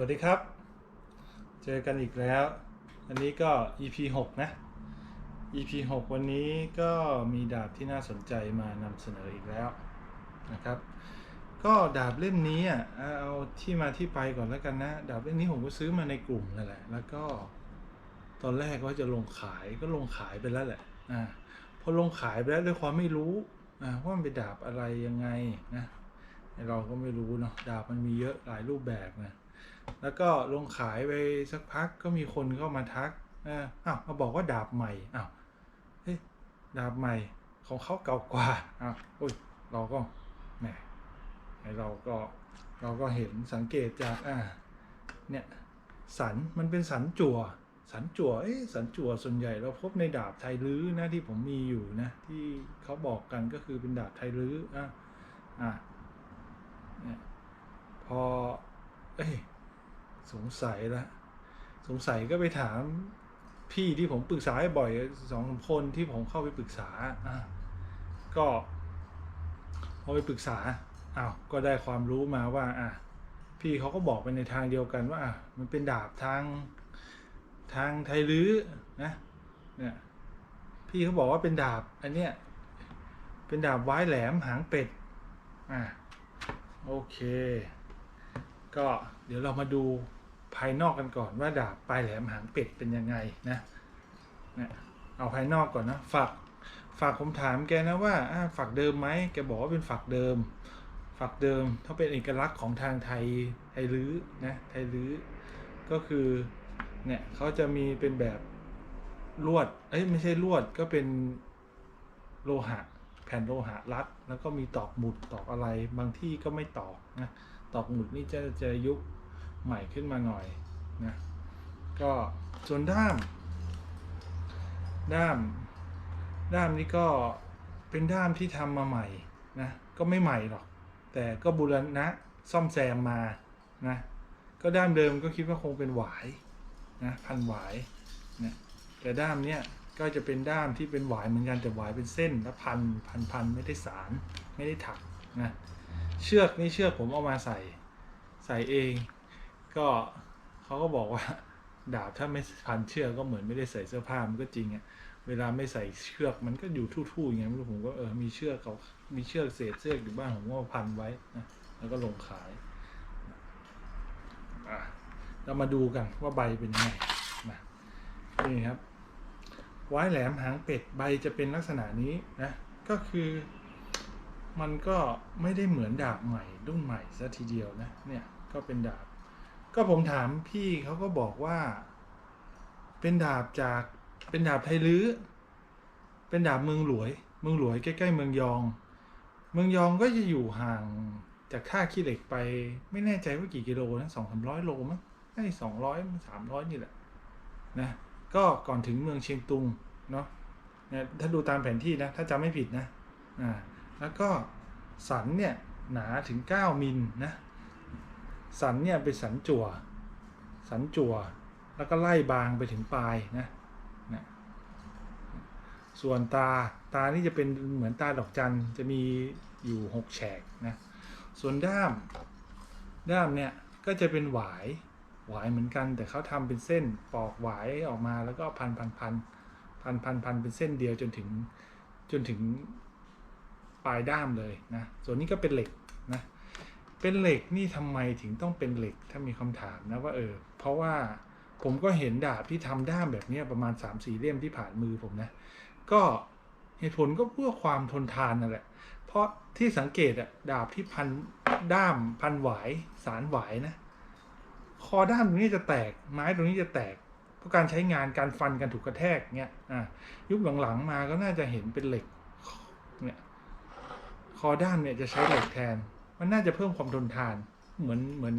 วัสดีครับ เจอกันอีกแล้ว อันนี้ก็ EP 6 นะ EP 6 วันนี้ก็มีดาบที่น่าสนใจมานำเสนออีกแล้วนะครับ ก็ดาบเล่มนี้อะเอาที่มาที่ไปก่อนแล้วกันนะ ดาบเล่มนี้ผมก็ซื้อมาในกลุ่มนั่นแหละ แล้วก็ตอนแรกว่าจะลงขายก็ลงขายไปแล้วแหละอ่าพอลงขายไปแล้วด้วยความไม่รู้อ่าว่ามันเป็นดาบอะไรยังไงนะเราก็ไม่รู้เนาะดาบมันมีเยอะหลายรูปแบบนะ แล้วก็ลงขายไปสักพักก็มีคนเข้ามาทักอ้าวมาบอกว่าดาบใหม่อ้าวเฮ้ยดาบใหม่ของเขาเก่ากว่าอ้าวอุ้ยเราก็แหมเราก็เราก็เห็นสังเกตจากอ่าเนี่ยสันมันเป็นสันจั่วสันจั่วเอ๊ะสันจั่วส่วนใหญ่เราพบในดาบไทยลื้อนะที่ผมมีอยู่นะที่เขาบอกกันก็คือเป็นดาบไทยลื้ออะอะเนี่ยพอเอ้ย สงสัยละสงสัยก็ไปถามพี่ที่ผมปรึกษาบ่อยสองคนที่ผมเข้าไปปรึกษาอะก็พอไปปรึกษาอ้าวก็ได้ความรู้มาว่าอะพี่เขาก็บอกไปในทางเดียวกันว่าอะมันเป็นดาบทางทางไทยลื้อนะเนี่ยพี่เขาบอกว่าเป็นดาบอันเนี้ยเป็นดาบไว้แหลมหางเป็ดอะโอเค ก็เดี๋ยวเรามาดู ภายนอกกันก่อนว่าดาบปลายแหลมหางเป็ดเป็นยังไงนะเนี่ยเอาภายนอกก่อนนะฝักฝักผมถามแกนะว่าฝักเดิมไหมแกบอกว่าเป็นฝักเดิม ฝักเดิมถ้าเป็นเอกลักษณ์ของทางไทยไทยลื้อนะไทยลื้อก็คือเนี่ยเขาจะมีเป็นแบบลวดเอ้ยไม่ใช่ลวดก็เป็นโลหะแผ่นโลหะรัด แล้วก็มีตอกหมุดตอกอะไรบางที่ก็ไม่ตอกนะตอกหมุดนี่จะจะยุค ใหม่ขึ้นมาหน่อยนะก็ส่วนด้าม ด้าม ด้ามนี้ก็เป็นด้ามที่ทำมาใหม่นะก็ไม่ใหม่หรอก แต่ก็บูรณะซ่อมแซมมานะก็ด้ามเดิมก็คิดว่าคงเป็นหวายนะพันหวายนะแต่ด้ามเนี้ยก็จะเป็นด้ามที่เป็นหวายเหมือนกันแต่หวายเป็นเส้นแล้วพันพันพันไม่ได้สารไม่ได้ถักนะเชือกนี่เชือกผมเอามาใส่ใส่เอง ก็เขาก็บอกว่า ดาบถ้าไม่พันเชือกก็เหมือนไม่ได้ใส่เสื้อผ้ามันก็จริงอะเวลาไม่ใส่เชือกมันก็อยู่ทู่ๆอย่างเงี้ยผมก็เออมีเชือกเขามีเชือกเศษเชือกอยู่บ้านผมก็พันไว้นะแล้วก็ลงขายอะเรามาดูกันว่าใบเป็นยังไงนะนี่ครับว้แหลมหางเป็ดใบจะเป็นลักษณะนี้นะก็คือมันก็ไม่ได้เหมือนดาบใหม่รุ่นใหม่ซะทีเดียวนะเนี่ยก็เป็นดาบ ก็ผมถามพี่เขาก็บอกว่า เป็นดาบจากเป็นดาบไทยลื้อเป็นดาบเมืองหลวย เมืองหลวยใกล้ๆเมืองยอง เมืองยองก็จะอยู่ห่างจากท่าขี้เหล็กไป ไม่แน่ใจว่ากี่กิโลนะสองสามร้อยโลมั้งไม่สองร้อยสามร้อยนี่แหละนะก็ก่อนถึงเมืองเชียงตุงเนาะเนี่ยถ้าดูตามแผนที่นะถ้าจำไม่ผิดนะอ่าแล้วก็สันเนี่ยหนาถึง 9 มิลนะ สันเนี่ยเป็นสันจั่ว สันจั่ว แล้วก็ไล่บางไปถึงปลายนะนะส่วนตาตานี่จะเป็นเหมือนตาดอกจันจะมีอยู่6แฉกนะส่วนด้ามด้ามเนี่ยก็จะเป็นหวายหวายเหมือนกัน แต่เขาทำเป็นเส้นปอกหวายออกมาแล้วก็พันพันพันพันพันพันเป็นเส้นเดียวจนถึงจนถึงปลายด้ามเลยนะส่วนนี้ก็เป็นเหล็ก เป็นเหล็กนี่ทำไมถึงต้องเป็นเหล็กถ้ามีคำถามนะว่าเออ เพราะว่าผมก็เห็นดาบที่ทำด้ามแบบนี้ประมาณ3ามสี่เล่มที่ผ่านมือผมนะ ก็เหตุผลก็เพื่อความทนทานนั่นแหละ เพราะที่สังเกตอะดาบที่พันด้ามพันหวายสารหวายนะ คอด้ามตรงนี้จะแตก ไม้ตรงนี้จะแตกเพราะการใช้งานการฟันกันถูกกระแทกเงี้ยอะยุคหลังๆมาก็น่าจะเห็นเป็นเหล็กเนี่ยคอด้ามเนี่ยจะใช้เหล็กแทน มันน่าจะเพิ่มความทนทาน เหมือนเหมือน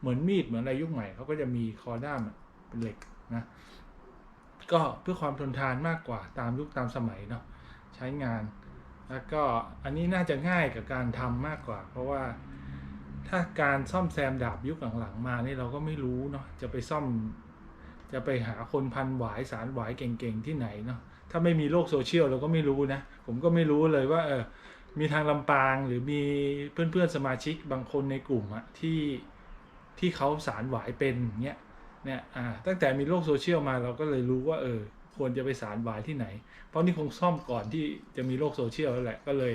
เหมือนมีดเหมือนอะไรยุคใหม่เขาก็จะมีคอด้ามเป็นเหล็กนะก็เพื่อความทนทานมากกว่าตามยุคตามสมัยเนาะใช้งาน แล้วก็อันนี้น่าจะง่ายกับการทำมากกว่า เพราะว่าถ้าการซ่อมแซมดาบยุคหลังๆมานี่เราก็ไม่รู้เนาะจะไปซ่อม จะไปหาคนพันหวายสารหวายเก่งๆที่ไหนเนาะถ้าไม่มีโลกโซเชียลเราก็ไม่รู้นะ ผมก็ไม่รู้เลยว่าเออ มีทางลำปางหรือมีเพื่อนๆสมาชิกบางคนในกลุ่มอะที่ที่เขาสารหวายเป็นเนี้ยเนี่ยอ่าตั้งแต่มีโลกโซเชียลมาเราก็เลยรู้ว่าเออควรจะไปสารหวายที่ไหน เพราะนี่คงซ่อมก่อนที่จะมีโลกโซเชียลแล้วแหละก็เลย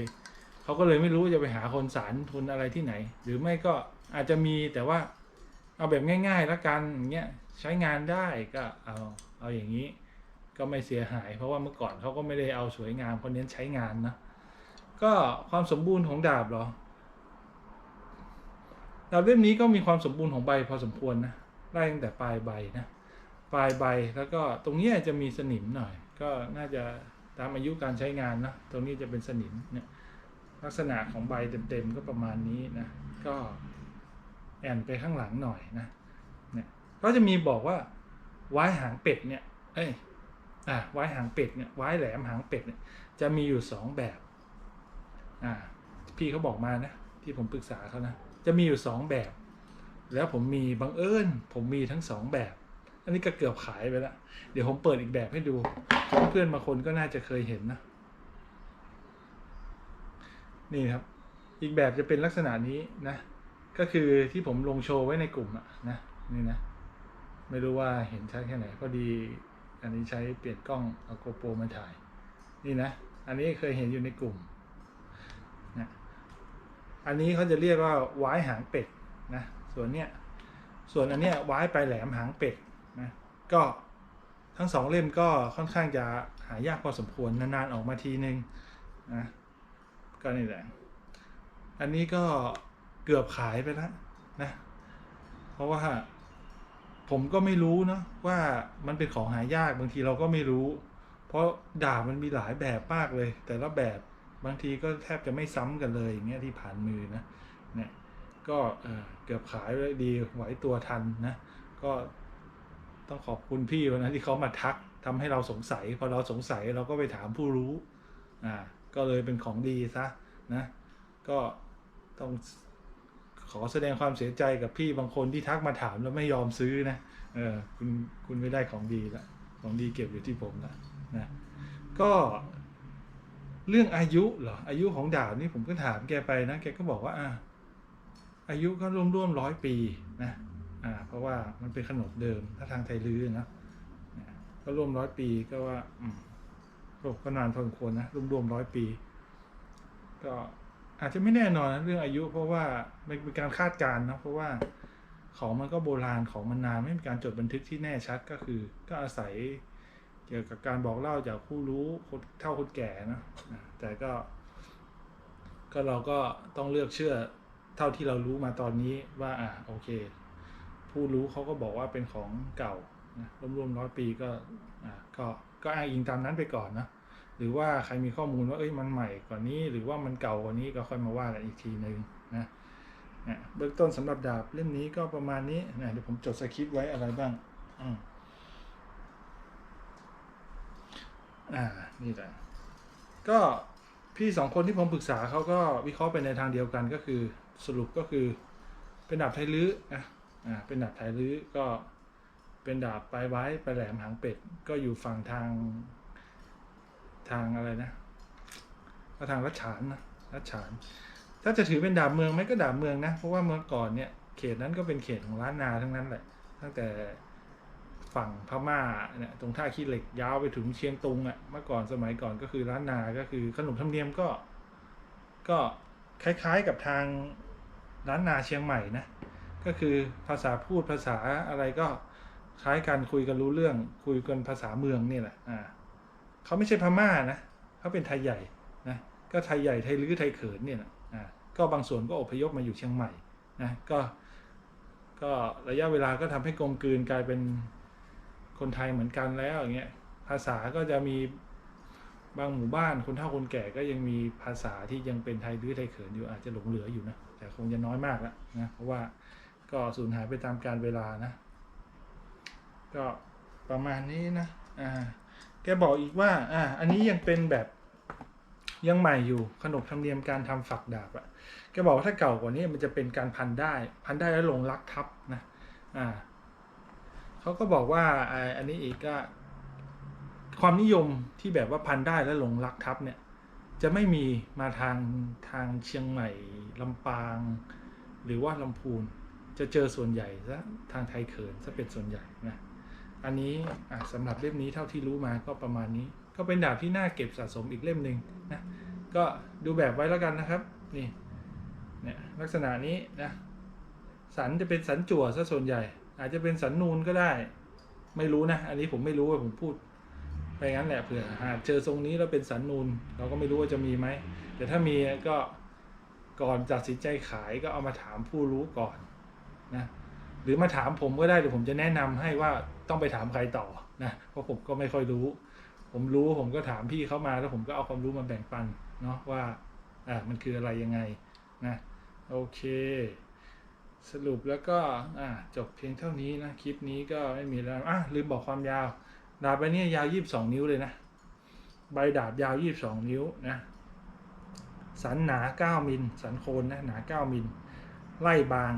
เขาก็เลยไม่รู้จะไปหาคนสารทุนอะไรที่ไหน หรือไม่ก็อาจจะมีแต่ว่าเอาแบบง่ายๆแล้วกันอย่างเงี้ยใช้งานได้ก็เอาเอาอย่างนี้ ก็ไม่เสียหาย เพราะว่าเมื่อก่อนเขาก็ไม่ได้เอาสวยงามเขาเน้นใช้งานนะ ก็ความสมบูรณ์ของดาบเหรอ ดาบเล่มนี้ก็มีความสมบูรณ์ของใบพอสมควรนะไล่ตั้งแต่ปลายใบนะปลายใบแล้วก็ตรงนี้จะมีสนิมหน่อย ก็น่าจะตามอายุการใช้งานนะตรงนี้จะเป็นสนิมเนี่ยลักษณะของใบเต็มๆก็ประมาณนี้นะก็แอนไปข้างหลังหน่อยนะเนี่ยก็จะมีบอกว่าไว้หางเป็ดเนี่ยเอ้ยอ่าไว้หางเป็ดเนี่ยไว้แหลมหางเป็ดเนี่ยจะมีอยู่สองแบบ อ่า พี่เขาบอกมานะ ที่ผมปรึกษาเขานะ จะมีอยู่สองแบบ แล้วผมมีบังเอิญผมมีทั้งสองแบบ อันนี้ก็เกือบขายไปแล้วเดี๋ยวผมเปิดอีกแบบให้ดู เพื่อนบางคนก็น่าจะเคยเห็นนะ นี่ครับ อีกแบบจะเป็นลักษณะนี้นะ ก็คือที่ผมลงโชว์ไว้ในกลุ่มอะนะนี่นะ ไม่รู้ว่าเห็นชัดแค่ไหนพอดีอันนี้ใช้เปลี่ยนกล้องเอาโกโปรมาถ่าย นี่นะ อันนี้เคยเห็นอยู่ในกลุ่ม อันนี้เขาจะเรียกว่าไว้หางเป็ดนะส่วนเนี้ยส่วนอันเนี้ยไว้ปลายแหลมหางเป็ดนะก็ทั้งสองเล่มก็ค่อนข้างจะหายากพอสมควรนานๆออกมาทีนึงนะก็นี่แหละอันนี้ก็เกือบขายไปแล้วนะเพราะว่าผมก็ไม่รู้เนาะว่ามันเป็นของหายากบางทีเราก็ไม่รู้ เพราะดาบมันมีหลายแบบมากเลย แต่ละแบบ บางทีก็แทบจะไม่ซ้ำกันเลยอย่างเงี้ยที่ผ่านมือนะเนี่ยก็เกือบขายไว้ดีไหวตัวทันนะก็ต้องขอบคุณพี่วันนั้นที่เขามาทักทำให้เราสงสัย พอเราสงสัยเราก็ไปถามผู้รู้อ่าก็เลยเป็นของดีซะนะก็ต้องขอแสดงความเสียใจกับพี่บางคนที่ทักมาถามแล้วไม่ยอมซื้อนะเออคุณคุณไม่ได้ของดีละของดีเก็บอยู่ที่ผมละนะก็ เรื่องอายุเหรออายุของดาบนี่ผมก็ถามแกไปนะแกก็บอกว่าอ่าอายุก็ร่วมร่วมร้อยปีนะอ่าเพราะว่ามันเป็นขนมเดิมถ้าทางไทยลื้อนะก็ร่วมร้อยปีก็ว่าอืมก็นานพอสมควรนะร่วมร่วมร้อยปี ก็อาจจะไม่แน่นอนนะเรื่องอายุ เพราะว่ามันเป็นการคาดการณ์นะเพราะว่าของมันก็โบราณของมันนานไม่มีการจดบันทึกที่แน่ชัดก็คือ ก็อาศัย เกี่ยวกับการบอกเล่าจากผู้รู้คนเท่าคนแก่นะแต่ก็ ก็เราก็ต้องเลือกเชื่อเท่าที่เรารู้มาตอนนี้ว่าอ่าโอเค ผู้รู้เขาก็บอกว่าเป็นของเก่านะรวมๆร้อยปีก็อ่าก็ก็อ้างอิงตามนั้นไปก่อนนะหรือว่าใครมีข้อมูลว่าเอ้ยมันใหม่กว่านี้ หรือว่ามันเก่ากว่านี้ก็ค่อยมาว่ากันอีกทีหนึ่งนะเนี่ยเบื้องต้นสำหรับดาบเล่มนี้ก็ประมาณนี้นะเดี๋ยวผมจดสคริปต์ไว้อะไรบ้าง อืม อ่า นี่แหละ ก็พี่สองคนที่ผมปรึกษาเขาก็วิเคราะห์ไปในทางเดียวกันก็คือสรุปก็คือ เป็นดาบไทยลื้อนะอ่าเป็นดาบไทยลื้อก็เป็นดาบปลายไว้ปลายแหลมหางเป็ด ก็อยู่ฝั่งทางทางอะไรนะก็ทางรัชฉานนะรัชฉาน ถ้าจะถือเป็นดาบเมืองไหมก็ดาบเมืองนะ เพราะว่าเมื่อก่อนเนี่ยเขตนั้นก็เป็นเขตของล้านนาทั้งนั้นแหละ ตั้งแต่ ฝั่งพม่าเนี่ยตรงท่าขี้เหล็กยาวไปถึงเชียงตุงอะ่ะเมื่อก่อนสมัยก่อนก็คือล้านนาก็คือขนบธรรมเนียมก็ ก็คล้ายๆกับทางล้านนาเชียงใหม่นะก็คือภาษาพูดภาษาอะไรก็คล้ายกันคุยกันรู้เรื่อง คุยกันภาษาเมืองนี่แหละอ่าเขาไม่ใช่พม่านะเขาเป็นไทยใหญ่นะก็ไทยใหญ่ไทยลื้อไทยเขินเนี่ยนะอ่าก็บางส่วนก็อพยพมาอยู่เชียงใหม่นะก็ก็ระยะเวลาก็ทำให้กลมกลืนกลายเป็น คนไทยเหมือนกันแล้วอย่างเงี้ยภาษาก็จะมีบางหมู่บ้านคนเฒ่าคนแก่ก็ยังมีภาษาที่ยังเป็นไทยลื้อไทยเขินอยู่อาจจะหลงเหลืออยู่นะแต่คงจะน้อยมากแล้วนะเพราะว่าก็สูญหายไปตามกาลเวลานะ ก็ประมาณนี้นะอ่าแกบอกอีกว่าอ่าอันนี้ยังเป็นแบบยังใหม่อยู่ขนบธรรมเนียมการทำฝักดาบอะแกบอกว่าถ้าเก่ากว่านี้มันจะเป็นการพันได้ พันได้แล้วลงลักทับนะอ่า เขาก็บอกว่าอันนี้อีกก็ ความนิยมที่แบบว่าพันได้แล้วลงลักทับเนี่ย จะไม่มีมาทางทางเชียงใหม่ลำปาง หรือว่าลำพูนจะเจอส่วนใหญ่ซะทางไทยเขินซะเป็นส่วนใหญ่นะอันนี้สำหรับเล่มนี้เท่าที่รู้มาก็ประมาณนี้ ก็เป็นดาบที่น่าเก็บสะสมอีกเล่มหนึ่งนะก็ดูแบบไว้แล้วกันนะครับนี่เนี่ยลักษณะนี้นะสันจะเป็นสันจั่วซะส่วนใหญ่ อาจจะเป็นสันนูนก็ได้ ไม่รู้นะ อันนี้ผมไม่รู้ว่าผมพูด ไปงั้นแหละเผื่อหากเจอทรงนี้แล้วเป็นสันนูน เราก็ไม่รู้ว่าจะมีไหมแต่ถ้ามีก็ก่อนตัดสินใจขายก็เอามาถามผู้รู้ก่อนนะหรือมาถามผมก็ได้เดี๋ยวผมจะแนะนำให้ว่าต้องไปถามใครต่อนะเพราะผมก็ไม่ค่อยรู้ ผมรู้ผมก็ถามพี่เขามาแล้วผมก็เอาความรู้มาแบ่งปันเนาะว่าอ่ามันคืออะไรยังไงนะโอเค สรุปแล้วก็จบเพียงเท่านี้นะ คลิปนี้ก็ไม่มีแล้วอะลืมบอกความยาว ดาบใบนี้ยาว 22 นิ้วเลยนะ ใบดาบยาว 22 นิ้วนะ สันหนา 9 มิล สันโคนนะ หนา 9 มิล ไล่บาง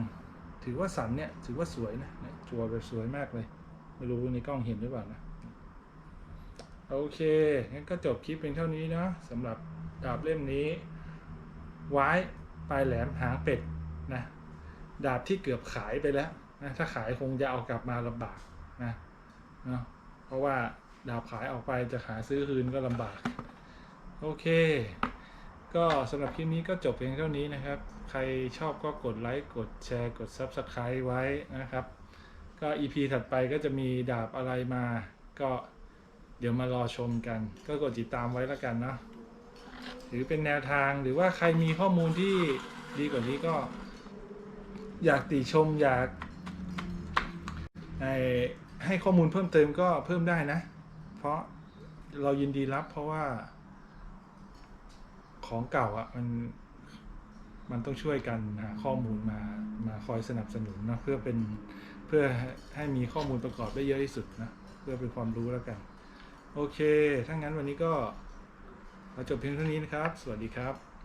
ถือว่าสันเนี่ย ถือว่าสวยนะเนี่ยจัวแบบสวยมากเลย ไม่รู้ในกล้องเห็นหรือเปล่านะ โอเค งั้นก็จบคลิปเพียงเท่านี้นะสำหรับดาบเล่มนี้ ไว้ปลายแหลมหางเป็ดนะ ดาบที่เกือบขายไปแล้วนะถ้าขายคงจะเอากลับมาลำบากนะเนาะเพราะว่าดาบขายออกไปจะหาซื้อคืนก็ลำบาก โอเค ก็สำหรับคลิปนี้ก็จบเพียงเท่านี้นะครับ ใครชอบก็กดไลค์กดแชร์กด Subscribe ไว้นะครับ ก็ EP ถัดไปก็จะมีดาบอะไรมา ก็เดี๋ยวมารอชมกัน ก็กดติดตามไว้แล้วกันเนาะหรือเป็นแนวทางหรือว่าใครมีข้อมูลที่ดีกว่านี้ก็ อยากติชมอยากให้ข้อมูลเพิ่มเติมก็เพิ่มได้นะ เพราะเรายินดีรับเพราะว่า ของเก่าอะ่ะ มันมันต้องช่วยกันหาข้อมูลมามาคอยสนับสนุนนะเพื่อเป็นเพื่อให้มีข้อมูลประกอบได้เยอะที่สุดนะเพื่อเป็นความรู้แล้วกัน โอเคถ้างั้นวันนี้ก็เราจบเพียงเท่านี้นะครับ สวัสดีครับ